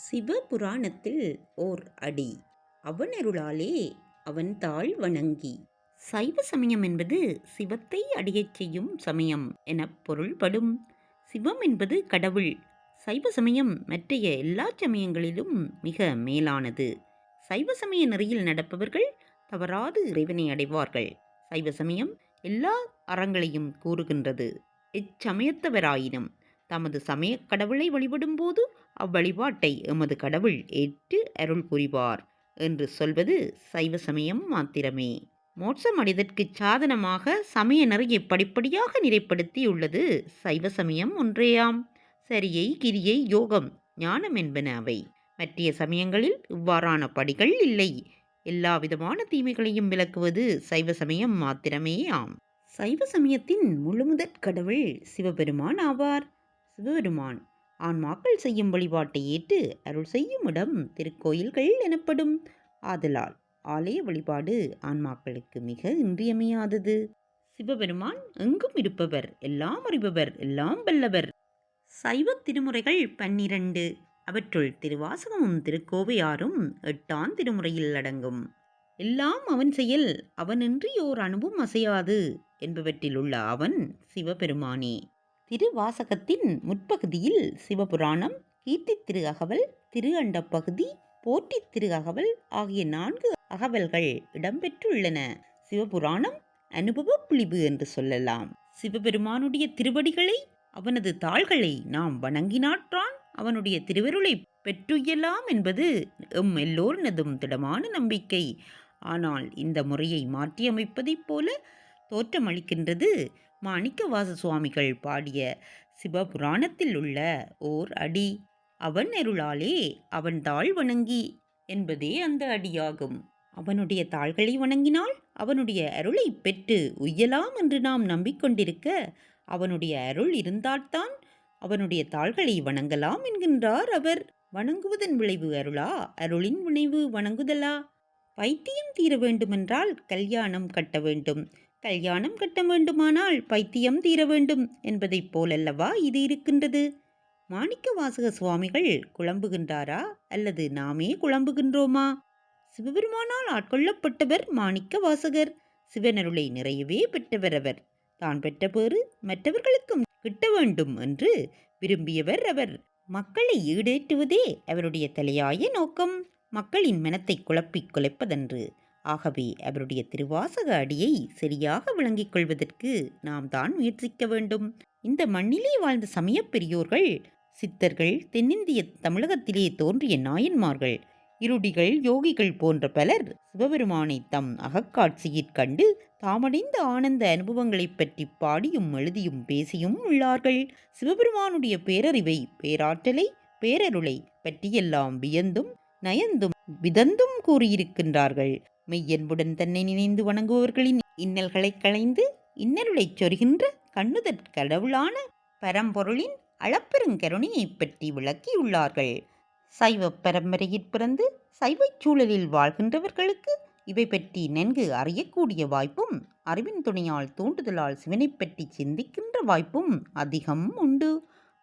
சிவபுராணத்தில் ஓர் அடி. அவனருளாலே அவன் தாழ் வணங்கி. சைவ சமயம் என்பது சிவத்தை அடியச் செய்யும் சமயம் எனப் பொருள்படும். சிவம் என்பது கடவுள். சைவ சமயம் மற்றைய எல்லா சமயங்களிலும் மிக மேலானது. சைவ சமய நெறியில் நடப்பவர்கள் தவறாது இறைவனை அடைவார்கள். சைவ சமயம் எல்லா அறங்களையும் கூறுகின்றது. இச்சமயத்தவராயினும் தமது சமயக் கடவுளை வழிபடும்போது அவ்வழிபாட்டை எமது கடவுள் ஏற்று அருள் புரிவார் என்று சொல்வது சைவ சமயம் மாத்திரமே. மோட்சம் அடைதற்குச் சாதனமாக சமய நெறியை படிப்படியாக நிறைப்படுத்தியுள்ளது சைவ சமயம் ஒன்றேயாம். சரியை கிரியை யோகம் ஞானம் என்பன அவை. மற்றிய சமயங்களில் இவ்வாறான படிகள் இல்லை. எல்லா விதமான தீமைகளையும் விளக்குவது சைவ சமயம் மாத்திரமே ஆம் சைவ சமயத்தின் முழுமுதற் கடவுள் சிவபெருமான் ஆவார். சிவபெருமான் ஆன்மாக்கள் செய்யும் வழிபாட்டை ஏற்று அருள் செய்யும் இடம் திருக்கோயில்கள் எனப்படும். ஆதலால் ஆலய வழிபாடு ஆன்மாக்களுக்கு மிக இன்றியமையாதது. சிவபெருமான் எங்கும் இருப்பவர் எல்லாம் அறிபவர் எல்லாம் வல்லவர். சைவ திருமுறைகள் பன்னிரண்டு. அவற்றுள் திருவாசகமும் திருக்கோவையாரும் எட்டாம் திருமுறையில் அடங்கும். எல்லாம் அவன் செயல் அவனின்றி ஓர் அணுவும் அசையாது என்பவற்றில் உள்ள அவன் சிவபெருமானே. திருவாசகத்தின் முற்பகுதியில் சிவபுராணம் கீர்த்தி திரு அகவல் திரு அண்ட பகுதி போட்டி திரு அகவல் ஆகிய நான்கு அகவல்கள் இடம்பெற்றுள்ளன. சிவபுராணம் அனுபவ புலிவு என்று சொல்லலாம். சிவபெருமானுடைய திருவடிகளை அவனது தாள்களை நாம் வணங்கினாற்றான். அவனுடைய திருவருளை பெற்றுயலாம் என்பது எம் எல்லோரினதும் திடமான நம்பிக்கை. ஆனால் இந்த முறையை மாற்றியமைப்பதைப் போல தோற்றமளிக்கின்றது மாணிக்கவாச சுவாமிகள் பாடிய சிவபுராணத்தில் உள்ள ஓர் அடி அவன் அருளாலே அவன் தாள் வணங்கி என்பதே அந்த அடியாகும். அவனுடைய தாள்களை வணங்கினால் அவனுடைய அருளை பெற்று உய்யலாம் என்று நாம் நம்பிக்கொண்டிருக்க அவனுடைய அருள் இருந்தால்தான் அவனுடைய தாள்களை வணங்கலாம் என்கின்றார் அவர். வணங்குவதன் விளைவு அருளா? அருளின் விளைவு வணங்குதலா? பைத்தியம் தீர வேண்டுமென்றால் கல்யாணம் கட்ட வேண்டும். கல்யாணம் கட்ட வேண்டுமானால் பைத்தியம் தீர வேண்டும் என்பதைப் போலல்லவா இது இருக்கின்றது? மாணிக்க வாசக சுவாமிகள் குழம்புகின்றாரா? அல்லது நாமே குழம்புகின்றோமா? சிவபெருமானால் ஆட்கொள்ளப்பட்டவர் மாணிக்க வாசகர் சிவனருளை நிறையவே பெற்றவர் அவர். தான் பெற்ற பேறு மற்றவர்களுக்கும் கிட்ட வேண்டும் என்று விரும்பியவர் அவர். மக்களை ஈடேற்றுவதே அவருடைய தலையாய நோக்கம். மக்களின் மனத்தை குழப்பிக் குலைப்பதன்று ஆகவே அவருடைய திருவாசக அடியை சரியாக விளங்கிக் கொள்வதற்கு நாம் தான் முயற்சிக்க வேண்டும். இந்த மண்ணிலே வாழ்ந்த சமயப் பெரியோர்கள் சித்தர்கள் தென்னிந்திய தமிழகத்திலே தோன்றிய நாயன்மார்கள் இருடிகள் யோகிகள் போன்ற பலர் சிவபெருமானை தம் அகக்காட்சியிற் கண்டு தாமடைந்த ஆனந்த அனுபவங்களைப் பற்றி பாடியும் எழுதியும் பேசியும் உள்ளார்கள். சிவபெருமானுடைய பேரறிவை பேராற்றலை பேரருளை பற்றியெல்லாம் வியந்தும் நயந்தும் விதந்தும் கூறியிருக்கின்றார்கள். மெய்யன்புடன் தன்னை நினைந்து வணங்குபவர்களின் இன்னல்களைக் களைந்து இன்னருளைச் சொருகின்ற கண்ணுதற் கடவுளான பரம்பொருளின் அளப்பெருங்கருணையைப் பற்றி விளக்கியுள்ளார்கள். சைவ பரம்பரையிற் பிறந்து சைவச் சூழலில் வாழ்கின்றவர்களுக்கு இவை பற்றி நன்கு அறியக்கூடிய வாய்ப்பும் அறிவின் துணையால் தூண்டுதலால் சிவனைப் பற்றி சிந்திக்கின்ற வாய்ப்பும் அதிகம் உண்டு.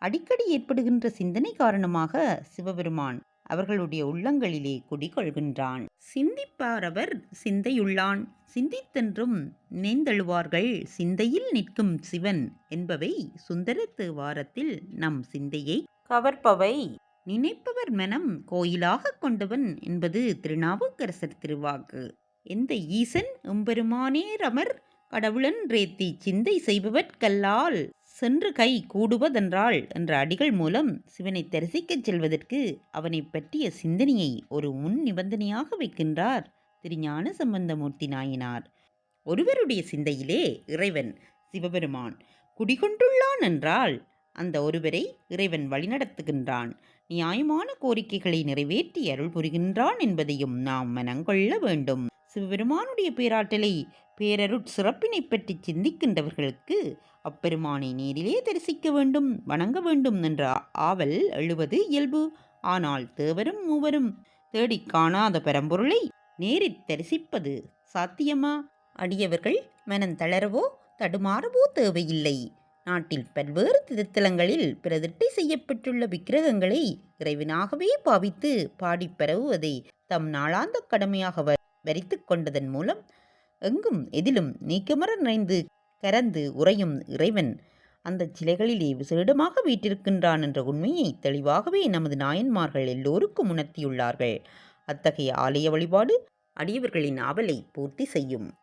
அடிக்கடி ஏற்படுகின்ற சிந்தனை காரணமாக சிவபெருமான் அவர்களுடைய உள்ளங்களிலே குடிகொள்கின்றான். சிந்திப்பாரவர் சிந்தையுள்ளான். சிந்தித்தென்றும் நினைந்தழுவார்கள் சிந்தையில் நிற்கும் சிவன் என்பவை சுந்தரத்து வாரத்தில் நம் சிந்தையை கவர்ப்பவை நினைப்பவர் மனம் கோயிலாக கொண்டவன் என்பது திருநாவுக்கரசர் திருவாக்கு. எந்த ஈசன் எம்பெருமானே ரமர் கடவுளன் ரேத்தி சிந்தை செய்பவர்கல்லால் சென்று கை கூடுவதென்றாள் என்ற அடிகள் மூலம் சிவனை தரிசிக்கச் செல்வதற்கு அவனை பற்றிய சிந்தனையை ஒரு முன் நிபந்தனையாக வைக்கின்றார் திருஞான சம்பந்தமூர்த்தி நாயனார். ஒருவருடைய சிந்தையிலே இறைவன் சிவபெருமான் குடிகொண்டுள்ளான் என்றால் அந்த ஒருவரை இறைவன் வழிநடத்துகின்றான். நியாயமான கோரிக்கைகளை நிறைவேற்றி அருள் புரிகின்றான் என்பதையும் நாம் மனங்கொள்ள வேண்டும். சிவபெருமானுடைய பேராற்றலை பேரருட் சிறப்பினை பற்றி சிந்திக்கின்றவர்களுக்கு அப்பெருமானை நேரிலே தரிசிக்க வேண்டும் வணங்க வேண்டும் என்ற ஆவல் எழுவது இயல்பு. ஆனால் தேவரும் மூவரும் தேடிக் காணாத பரம்பொருளை நேரில் தரிசிப்பது சாத்தியமா? அடியவர்கள் மனம் தளரவோ? தடுமாறவோ தேவையில்லை. நாட்டில் பல்வேறு திருத்தலங்களில் பிரதிட்டை செய்யப்பட்டுள்ள விக்கிரகங்களை இறைவனாகவே பாவித்து பாடிப் பரவுவதை தம் நாளாந்த கடமையாக வ வரித்துக் கொண்டதன் மூலம் எங்கும் எதிலும் நீக்கமர நிறைந்து கரந்து உறையும் இறைவன் அந்தச் சிலைகளிலே விசேடமாக வீட்டிருக்கின்றான் என்ற உண்மையை தெளிவாகவே நமது நாயன்மார்கள் எல்லோருக்கும் உணர்த்தியுள்ளார்கள். அத்தகைய ஆலய வழிபாடு அடியவர்களின் ஆவலை பூர்த்தி செய்யும்.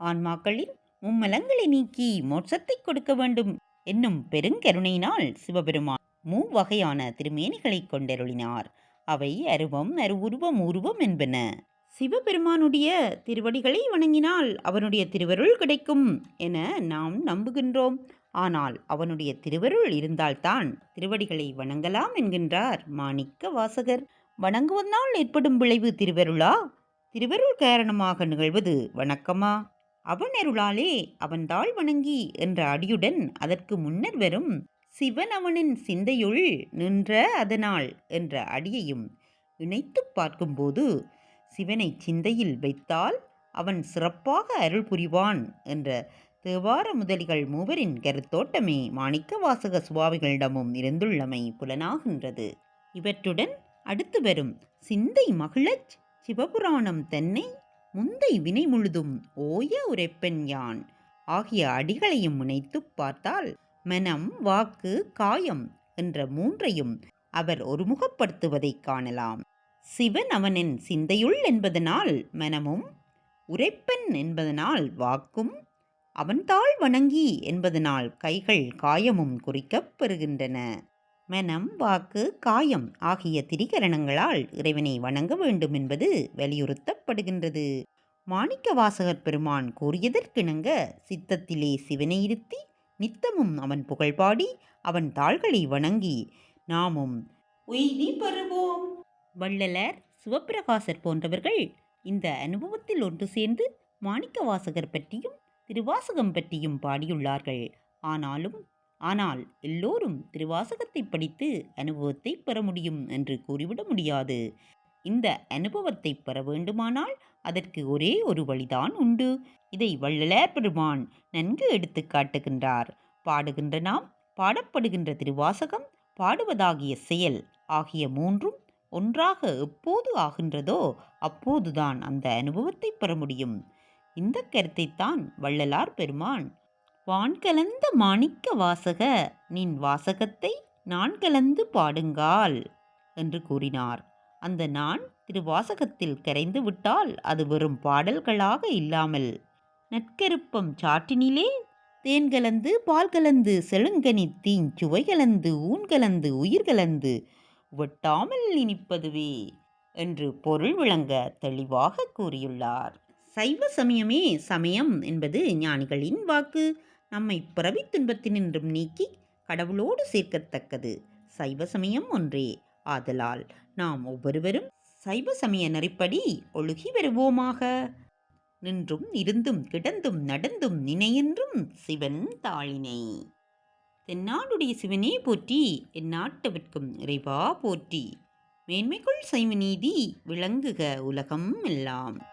ஆன்மாக்களின் மும்மலங்களை நீக்கி மோட்சத்தை கொடுக்க வேண்டும் என்னும் பெருங்கருணையினால் சிவபெருமான் மூவகையான திருமேனிகளைக் கொண்டருளினார். அவை அருவம் அருவுருவம் உருவம் என்பன. சிவபெருமானுடைய திருவடிகளை வணங்கினால் அவனுடைய திருவருள் கிடைக்கும் என நாம் நம்புகின்றோம். ஆனால் அவனுடைய திருவருள் இருந்தால்தான் திருவடிகளை வணங்கலாம் என்கின்றார் மாணிக்க வாசகர். வணங்குவதனால் ஏற்படும் விளைவு திருவருளா? திருவருள் காரணமாக நிகழ்வது வணக்கமா? அவன் அருளாலே அவன்தாள் வணங்கி என்ற அடியுடன் அதற்கு முன்னர் வரும் சிவன் அவனின் சிந்தையுள் நின்ற அதனால் என்ற அடியையும் இணைத்துப் பார்க்கும்போது சிவனை சிந்தையில் வைத்தால் அவன் சிறப்பாக அருள் புரிவான் என்ற தேவார முதலிகள் மூவரின் கருத்தோட்டமே மாணிக்க வாசக சுவாமிகளிடமும் இருந்துள்ளமை புலனாகின்றது. இவற்றுடன் அடுத்து வரும் சிந்தை மகிழச் சிவபுராணம் தன்னை முந்தை வினை முழுதும் ஓய உரைப்பெண் யான் ஆகிய அடிகளையும் முனைத்துப் பார்த்தால் மனம் வாக்கு காயம் என்ற மூன்றையும் அவர் ஒருமுகப்படுத்துவதைக் காணலாம். சிவன் அவனின் சிந்தையுள் என்பதனால் மனமும் உரைப்பெண் என்பதனால் வாக்கும் அவன்தாள் வணங்கி என்பதனால் கைகள் காயமும் குறிக்கப் பெறுகின்றன. மனம் வாக்கு காயம் ஆகிய திரிகரணங்களால் இறைவனை வணங்க வேண்டும் என்பது வலியுறுத்தப்படுகின்றது. மாணிக்க வாசகர் பெருமான் கூறியதற்கிணங்க சித்தத்திலே சிவனை இருத்தி நித்தமும் அவன் புகழ்பாடி அவன் தாள்களை வணங்கி நாமும் உய்தி பெறுவோம். வள்ளலர் சிவப்பிரகாசர் போன்றவர்கள் இந்த அனுபவத்தில் ஒன்று சேர்ந்து மாணிக்க வாசகர் பற்றியும் திருவாசகம் பற்றியும் பாடியுள்ளார்கள். ஆனாலும் ஆனால் எல்லோரும் திருவாசகத்தை படித்து அனுபவத்தை பெற முடியும் என்று கூறிவிட முடியாது. இந்த அனுபவத்தை பெற வேண்டுமானால் அதற்கு ஒரே ஒரு வழிதான் உண்டு. இதை வள்ளலார் பெருமான் நன்கு எடுத்து காட்டுகின்றார். பாடுகின்ற நாம் பாடப்படுகின்ற திருவாசகம் பாடுவதாகிய செயல் ஆகிய மூன்றும் ஒன்றாக எப்போது ஆகின்றதோ அப்போதுதான் அந்த அனுபவத்தை பெற முடியும். இந்த கருத்தைத்தான் வள்ளலார் பெருமான் வான் கலந்த மாணிக்க வாசக நின் வாசகத்தை நான் கலந்து பாடுங்கால் என்று கூறினார். அந்த நான் திருவாசகத்தில் கரைந்து விட்டால் அது வெறும் பாடல்களாக இல்லாமல் நட்கருப்பம் சாட்டினிலே தேன் கலந்து பால் கலந்து செழுங்கனி தீஞ்சுவை கலந்து ஊன் கலந்து உயிர் கலந்து வெட்டாமல் இனிப்பதுவே என்று பொருள் விளங்க தெளிவாக கூறியுள்ளார். சைவ சமயமே சமயம் என்பது ஞானிகளின் வாக்கு. நம்மை பிறவி துன்பத்தினின்றும் நீக்கி கடவுளோடு சேர்க்கத்தக்கது. சைவ சமயம் ஒன்றே. ஆதலால் நாம் ஒவ்வொருவரும் சைவ சமய நெறிப்படி ஒழுகி வருவோமாக. நின்றும் இருந்தும் கிடந்தும் நடந்தும் நினையென்றும் சிவன் தாளினை. தென்னாடுடைய சிவனே போற்றி எந்நாட்டவர்க்கும் இறைவா போற்றி. மேன்மைக்குள் சைவ நீதி விளங்குக உலகம் எல்லாம்.